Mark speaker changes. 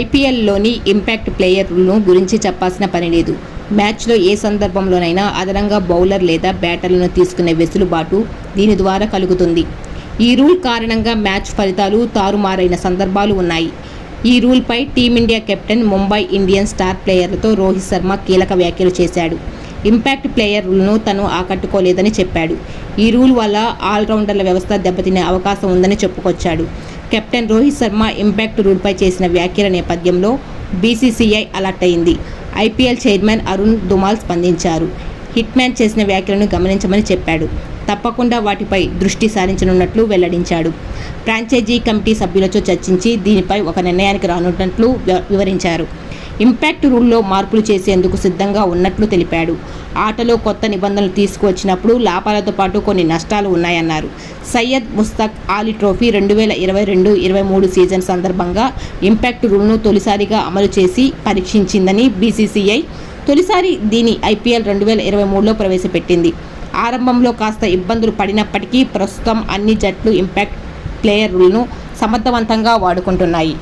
Speaker 1: ఐపీఎల్లోని impact ప్లేయర్లను గురించి చెప్పాల్సిన పని లేదు. మ్యాచ్లో ఏ సందర్భంలోనైనా అదనంగా బౌలర్ లేదా బ్యాటర్లను తీసుకునే వెసులుబాటు దీని ద్వారా కలుగుతుంది. ఈ రూల్ కారణంగా మ్యాచ్ ఫలితాలు తారుమారైన సందర్భాలు ఉన్నాయి. ఈ రూల్పై team India captain Mumbai Indian star ప్లేయర్లతో Rohit Sharma కీలక వ్యాఖ్యలు చేశాడు. ఇంపాక్ట్ ప్లేయర్లను తను ఆకట్టుకోలేదని చెప్పాడు. ఈ రూల్ వల్ల ఆల్రౌండర్ల వ్యవస్థ దెబ్బతినే అవకాశం ఉందని చెప్పుకొచ్చాడు. కెప్టెన్ రోహిత్ శర్మ ఇంపాక్ట్ రూల్పై చేసిన వ్యాఖ్యల నేపథ్యంలో బీసీసీఐ అలర్ట్ అయింది. ఐపీఎల్ చైర్మన్ అరుణ్ దుమాల్ స్పందించారు. హిట్ మ్యాన్ చేసిన వ్యాఖ్యలను గమనించమని చెప్పాడు. తప్పకుండా వాటిపై దృష్టి సారించనున్నట్లు వెల్లడించాడు. ఫ్రాంచైజీ కమిటీ సభ్యులతో చర్చించి దీనిపై ఒక నిర్ణయానికి రానున్నట్లు వివరించారు. ఇంపాక్ట్ రూల్లో మార్పులు చేసేందుకు సిద్ధంగా ఉన్నట్లు తెలిపాడు. ఆటలో కొత్త నిబంధనలు తీసుకువచ్చినప్పుడు లాభాలతో పాటు కొన్ని నష్టాలు ఉన్నాయన్నారు. సయ్యద్ ముస్తక్ ఆలీ ట్రోఫీ రెండు వేల ఇరవై రెండు ఇరవై మూడు సీజన్ సందర్భంగా ఇంపాక్ట్ రూల్ను తొలిసారిగా అమలు చేసి పరీక్షించిందని బీసీసీఐ తొలిసారి దీని ఐపీఎల్ రెండు వేల ఇరవై మూడులో ప్రవేశపెట్టింది. ఆరంభంలో కాస్త ఇబ్బందులు పడినప్పటికీ ప్రస్తుతం అన్ని జట్లు ఇంపాక్ట్ ప్లేయర్లను సమర్థవంతంగా వాడుకుంటున్నాయి.